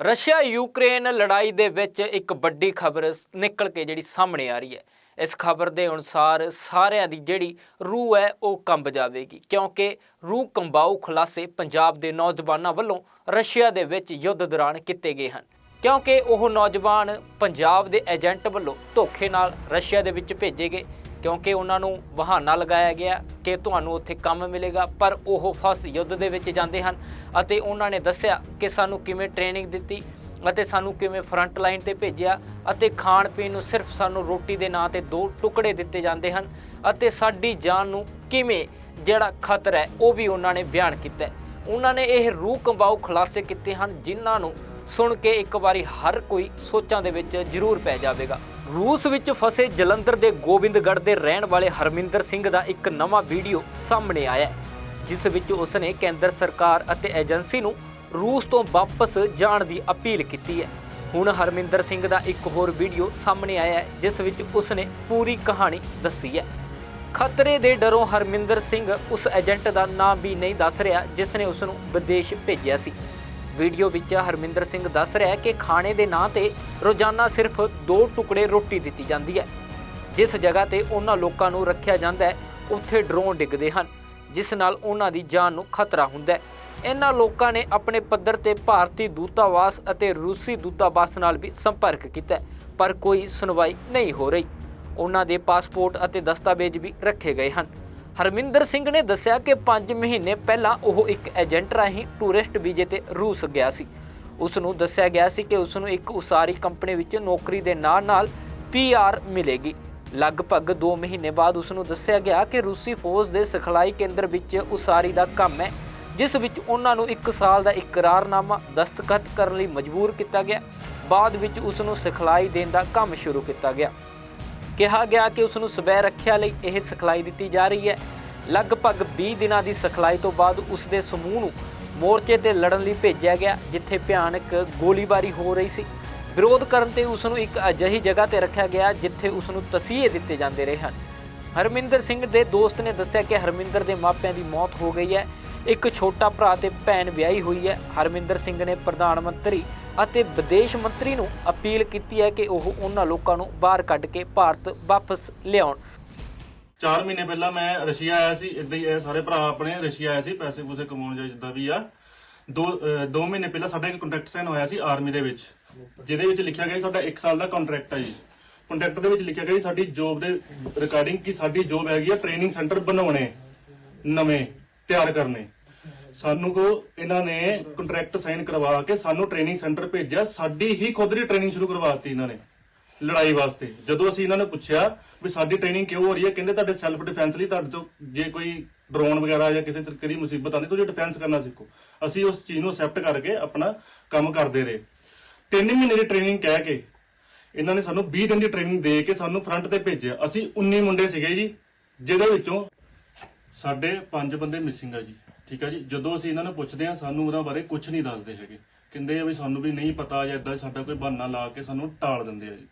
Russia Ukraine ਲੜਾਈ ਦੇ ਵਿੱਚ ਇੱਕ ਵੱਡੀ ਖਬਰ ਨਿਕਲ ਕੇ ਜਿਹੜੀ ਸਾਹਮਣੇ ਆ ਰਹੀ ਹੈ। ਇਸ ਖਬਰ ਦੇ ਅਨੁਸਾਰ ਸਾਰਿਆਂ ਦੀ ਜਿਹੜੀ ਰੂਹ ਹੈ ਉਹ ਕੰਬ ਜਾਵੇਗੀ, ਕਿਉਂਕਿ ਰੂਹ ਕੰਬਾਊ ਖੁਲਾਸੇ ਪੰਜਾਬ ਦੇ ਨੌਜਵਾਨਾਂ ਵੱਲੋਂ ਰਸ਼ੀਆ ਦੇ ਵਿੱਚ ਯੁੱਧ ਦੌਰਾਨ ਕੀਤੇ ਗਏ ਹਨ। ਕਿਉਂਕਿ ਉਹ ਨੌਜਵਾਨ ਪੰਜਾਬ ਦੇ ਏਜੰਟ ਵੱਲੋਂ ਧੋਖੇ ਨਾਲ ਰਸ਼ੀਆ ਦੇ ਵਿੱਚ ਭੇਜੇ ਗਏ। ਕਿਉਂਕਿ ਉਹਨਾਂ ਨੂੰ ਬਹਾਨਾ ਲਗਾਇਆ ਗਿਆ ਕਿ ਤੁਹਾਨੂੰ ਉੱਥੇ ਕੰਮ ਮਿਲੇਗਾ, ਪਰ ਉਹ ਫਸ ਯੁੱਧ ਦੇ ਵਿੱਚ ਜਾਂਦੇ ਹਨ ਅਤੇ ਉਹਨਾਂ ਨੇ ਦੱਸਿਆ ਕਿ ਸਾਨੂੰ ਕਿਵੇਂ ਟ੍ਰੇਨਿੰਗ ਦਿੱਤੀ ਅਤੇ ਸਾਨੂੰ ਕਿਵੇਂ ਫਰੰਟ ਲਾਈਨ ਤੇ ਭੇਜਿਆ ਅਤੇ ਖਾਣ ਪੀਣ ਨੂੰ ਸਿਰਫ ਸਾਨੂੰ ਰੋਟੀ ਦੇ ਨਾਂ ਤੇ ਦੋ ਟੁਕੜੇ ਦਿੱਤੇ ਜਾਂਦੇ ਹਨ ਅਤੇ ਸਾਡੀ ਜਾਨ ਨੂੰ ਕਿਵੇਂ ਜਿਹੜਾ ਖਤਰਾ ਹੈ ਉਹ ਵੀ ਉਹਨਾਂ ਨੇ ਬਿਆਨ ਕੀਤਾ ਉਹਨਾਂ ਨੇ ਇਹ ਰੂਹ ਕੰਬਾਊ ਖੁਲਾਸੇ ਕੀਤੇ ਹਨ ਜਿਨ੍ਹਾਂ ਨੂੰ ਸੁਣ ਕੇ ਇੱਕ ਵਾਰੀ ਹਰ ਕੋਈ ਸੋਚਾਂ ਦੇ ਵਿੱਚ ਜ਼ਰੂਰ ਪੈ ਜਾਵੇਗਾ। ਰੂਸ ਵਿੱਚ ਫਸੇ ਜਲੰਧਰ ਦੇ ਗੋਬਿੰਦਗੜ੍ਹ ਦੇ ਰਹਿਣ ਵਾਲੇ ਹਰਮਿੰਦਰ ਸਿੰਘ ਦਾ ਇੱਕ ਨਵਾਂ ਵੀਡੀਓ ਸਾਹਮਣੇ ਆਇਆ ਜਿਸ ਵਿੱਚ ਉਸਨੇ ਕੇਂਦਰ ਸਰਕਾਰ ਅਤੇ ਏਜੰਸੀ ਨੂੰ ਰੂਸ ਤੋਂ ਵਾਪਸ ਜਾਣ ਦੀ ਅਪੀਲ ਕੀਤੀ ਹੈ। ਹੁਣ ਹਰਮਿੰਦਰ ਸਿੰਘ ਦਾ ਇੱਕ ਹੋਰ ਵੀਡੀਓ ਸਾਹਮਣੇ ਆਇਆ ਹੈ, ਜਿਸ ਵਿੱਚ ਉਸਨੇ ਪੂਰੀ ਕਹਾਣੀ ਦੱਸੀ ਹੈ। ਖਤਰੇ ਦੇ ਡਰੋਂ ਹਰਮਿੰਦਰ ਸਿੰਘ ਉਸ ਏਜੰਟ ਦਾ ਨਾਮ ਵੀ ਨਹੀਂ ਦੱਸ ਰਿਹਾ, ਜਿਸ ਨੇ ਉਸ ਨੂੰ ਵਿਦੇਸ਼ ਭੇਜਿਆ ਸੀ। ਵੀਡੀਓ ਵਿੱਚ ਹਰਮਿੰਦਰ ਸਿੰਘ ਦੱਸ ਰਿਹਾ ਹੈ ਕਿ ਖਾਣੇ ਦੇ ਨਾਂ ਤੇ ਰੋਜ਼ਾਨਾ ਸਿਰਫ ਦੋ ਟੁਕੜੇ ਰੋਟੀ ਦਿੱਤੀ ਜਾਂਦੀ ਹੈ। ਜਿਸ ਜਗ੍ਹਾ ਤੇ ਉਹਨਾਂ ਲੋਕਾਂ ਨੂੰ ਰੱਖਿਆ ਜਾਂਦਾ ਹੈ, ਉੱਥੇ ਡਰੋਨ ਡਿੱਗਦੇ ਹਨ, ਜਿਸ ਨਾਲ ਉਹਨਾਂ ਦੀ ਜਾਨ ਨੂੰ ਖਤਰਾ ਹੁੰਦਾ ਹੈ। ਇਹਨਾਂ ਲੋਕਾਂ ਨੇ ਆਪਣੇ ਪੱਧਰ ਤੇ ਭਾਰਤੀ ਦੂਤਾਵਾਸ ਅਤੇ ਰੂਸੀ ਦੂਤਾਵਾਸ ਨਾਲ ਵੀ ਸੰਪਰਕ ਕੀਤਾ ਪਰ ਕੋਈ ਸੁਣਵਾਈ ਨਹੀਂ ਹੋ ਰਹੀ। ਉਹਨਾਂ ਦੇ ਪਾਸਪੋਰਟ ਅਤੇ ਦਸਤਾਵੇਜ਼ ਵੀ ਰੱਖੇ ਗਏ ਹਨ। ਹਰਮਿੰਦਰ ਸਿੰਘ ਨੇ ਦੱਸਿਆ ਕਿ 5 ਮਹੀਨੇ ਪਹਿਲਾਂ ਉਹ ਇੱਕ ਏਜੰਟ ਰਾਹੀਂ ਟੂਰਿਸਟ ਵੀਜ਼ੇ ਤੇ ਰੂਸ ਗਿਆ ਸੀ। ਉਸ ਨੂੰ ਦੱਸਿਆ ਗਿਆ ਸੀ ਕਿ ਉਸ ਨੂੰ ਇੱਕ ਉਸਾਰੀ ਕੰਪਨੀ ਵਿੱਚ ਨੌਕਰੀ ਦੇ ਨਾਲ-ਨਾਲ ਪੀਆਰ ਮਿਲੇਗੀ। ਲਗਭਗ 2 ਮਹੀਨੇ ਬਾਅਦ ਉਸ ਨੂੰ ਦੱਸਿਆ ਗਿਆ ਕਿ ਰੂਸੀ ਫੌਜ ਦੇ ਸਿਖਲਾਈ ਕੇਂਦਰ ਵਿੱਚ ਉਸਾਰੀ ਦਾ ਕੰਮ ਹੈ, ਜਿਸ ਵਿੱਚ ਉਹਨਾਂ ਨੂੰ 1 ਸਾਲ ਦਾ ਇਕਰਾਰਨਾਮਾ ਦਸਤਖਤ ਕਰਨ ਲਈ ਮਜਬੂਰ ਕੀਤਾ ਗਿਆ। ਬਾਅਦ ਵਿੱਚ ਉਸ ਨੂੰ ਸਿਖਲਾਈ ਦੇਣ ਦਾ ਕੰਮ ਸ਼ੁਰੂ ਕੀਤਾ ਗਿਆ। ਕਿਹਾ ਗਿਆ ਕਿ ਉਸ ਨੂੰ ਸਵੈ ਰੱਖਿਆ ਲਈ ਇਹ ਸਿਖਲਾਈ ਦਿੱਤੀ ਜਾ ਰਹੀ ਹੈ। ਲਗਭਗ 20 ਦਿਨਾਂ ਦੀ ਸਿਖਲਾਈ ਤੋਂ ਬਾਅਦ ਉਸ ਦੇ ਸਮੂਹ ਨੂੰ ਮੋਰਚੇ ਤੇ ਲੜਨ ਲਈ ਭੇਜਿਆ ਗਿਆ, ਜਿੱਥੇ ਭਿਆਨਕ ਗੋਲੀਬਾਰੀ ਹੋ ਰਹੀ ਸੀ। ਵਿਰੋਧ ਕਰਨ ਤੇ ਉਸ ਨੂੰ ਇੱਕ ਅਜਿਹੀ ਜਗ੍ਹਾ ਤੇ ਰੱਖਿਆ ਗਿਆ, ਜਿੱਥੇ ਉਸ ਨੂੰ ਤਸੀਹੇ ਦਿੱਤੇ ਜਾਂਦੇ ਰਹੇ ਹਨ। ਹਰਮਿੰਦਰ ਸਿੰਘ ਦੇ ਦੋਸਤ ਨੇ ਦੱਸਿਆ ਕਿ ਹਰਮਿੰਦਰ ਦੇ ਮਾਪਿਆਂ ਦੀ ਮੌਤ ਹੋ ਗਈ ਹੈ। ਇੱਕ ਛੋਟਾ ਭਰਾ ਤੇ ਭੈਣ ਵਿਆਹੀ ਹੋਈ ਹੈ। ਹਰਮਿੰਦਰ ਸਿੰਘ ਨੇ ਪ੍ਰਧਾਨ ਮੰਤਰੀ ਅਤੇ ਵਿਦੇਸ਼ ਮੰਤਰੀ ਨੂੰ ਅਪੀਲ ਕੀਤੀ ਹੈ ਕਿ ਉਹ ਉਹਨਾਂ ਲੋਕਾਂ ਨੂੰ ਬਾਹਰ ਕੱਢ ਕੇ ਭਾਰਤ ਵਾਪਸ ਲਿਆਉਣ। 4 ਮਹੀਨੇ ਪਹਿਲਾਂ ਮੈਂ ਰਸ਼ੀਆ ਆਇਆ ਸੀ, ਇਦਾਂ ਹੀ ਇਹ ਸਾਰੇ ਭਰਾ ਆਪਣੇ ਰਸ਼ੀਆ ਆਏ ਸੀ, ਪੈਸੇ ਪੂਸੇ ਕਮਾਉਣ ਜਾਂ ਜਿੱਦਾਂ ਵੀ ਆ। ਦੋ 2 ਮਹੀਨੇ ਪਹਿਲਾਂ ਸਾਡਾ ਇੱਕ ਕੰਟਰੈਕਟ ਸਾਈਨ ਹੋਇਆ ਸੀ ਆਰਮੀ ਦੇ ਵਿੱਚ, ਜਿਹਦੇ ਵਿੱਚ ਲਿਖਿਆ ਗਿਆ ਸੀ ਸਾਡਾ 1 ਸਾਲ ਦਾ ਕੰਟਰੈਕਟ ਹੈ ਜੀ। ਕੰਟਰੈਕਟ ਦੇ ਵਿੱਚ ਲਿਖਿਆ ਗਿਆ ਸੀ ਸਾਡੀ ਜੋਬ ਦੇ ਰਿਕਾਰਡਿੰਗ ਕਿ ਸਾਡੀ ਜੋਬ ਹੈਗੀ ਆ ਟ੍ਰੇਨਿੰਗ ਸੈਂਟਰ ਬਣਾਉਣੇ, ਨਵੇਂ, ਤਿਆਰ ਕਰਨੇ। ਸਾਨੂੰ ਕੋ ਇਹਨਾਂ ਨੇ ਕੰਟਰੈਕਟ ਸਾਈਨ ਕਰਵਾ ਕੇ ਸਾਨੂੰ ਟ੍ਰੇਨਿੰਗ ਸੈਂਟਰ ਭੇਜਿਆ। ਸਾਡੀ ਹੀ ਖੁਦ ਦੀ ਟ੍ਰੇਨਿੰਗ ਸ਼ੁਰੂ ਕਰਵਾਤੀ ਇਹਨਾਂ ਨੇ ਲੜਾਈ ਵਾਸਤੇ। ਜਦੋਂ ਅਸੀਂ ਇਹਨਾਂ ਨੂੰ ਪੁੱਛਿਆ ਵੀ ਸਾਡੀ ਟ੍ਰੇਨਿੰਗ ਕਿਉਂ ਹੋ ਰਹੀ ਹੈ, ਕਹਿੰਦੇ ਤੁਹਾਡੇ ਸੈਲਫ ਡਿਫੈਂਸ ਲਈ ਤੁਹਾਡੇ ਤੋਂ ਜੇ ਕੋਈ ਡਰੋਨ ਵਗੈਰਾ ਜਾਂ ਕਿਸੇ ਤਰੀਕੇ ਦੀ ਮੁਸੀਬਤ ਆਉਂਦੀ ਤੁਸੀਂ ਡਿਫੈਂਸ ਕਰਨਾ ਸਿੱਖੋ। ਅਸੀਂ ਉਸ ਚੀਜ਼ ਨੂੰ ਅਸੈਪਟ ਕਰਕੇ ਆਪਣਾ ਕੰਮ ਕਰਦੇ ਰਹੇ। ਤਿੰਨ ਮਹੀਨੇ ਦੀ ਟ੍ਰੇਨਿੰਗ ਕਹਿ ਕੇ ਇਹਨਾਂ ਨੇ ਸਾਨੂੰ 20 ਦਿਨ ਦੀ ਟ੍ਰੇਨਿੰਗ ਦੇ ਕੇ ਸਾਨੂੰ ਫਰੰਟ ਤੇ ਭੇਜਿਆ। ਅਸੀਂ 19 ਮੁੰਡੇ ਸੀਗੇ ਜੀ, ਜਿਹਦੇ ਵਿੱਚੋਂ ਸਾਡੇ 5 ਬੰਦੇ ਮਿਸਿੰਗ ਆ ਜੀ। ਠੀਕ ਆ ਜੀ? ਜਦੋਂ ਅਸੀਂ ਇਹਨਾਂ ਨੂੰ ਪੁੱਛਦੇ ਆ ਸਾਨੂੰ ਉਹਨਾਂ ਬਾਰੇ ਕੁਝ ਨਹੀਂ ਦੱਸਦੇ ਹੈਗੇ। ਕਹਿੰਦੇ ਆ ਵੀ ਸਾਨੂੰ ਵੀ ਨਹੀਂ ਪਤਾ ਜਾਂ ਇਦਾਂ ਸਾਡਾ ਕੋਈ ਬਹਾਨਾ ਲਾ ਕੇ ਸਾਨੂੰ ਟਾਲ ਦਿੰਦੇ ਆ ਜੀ।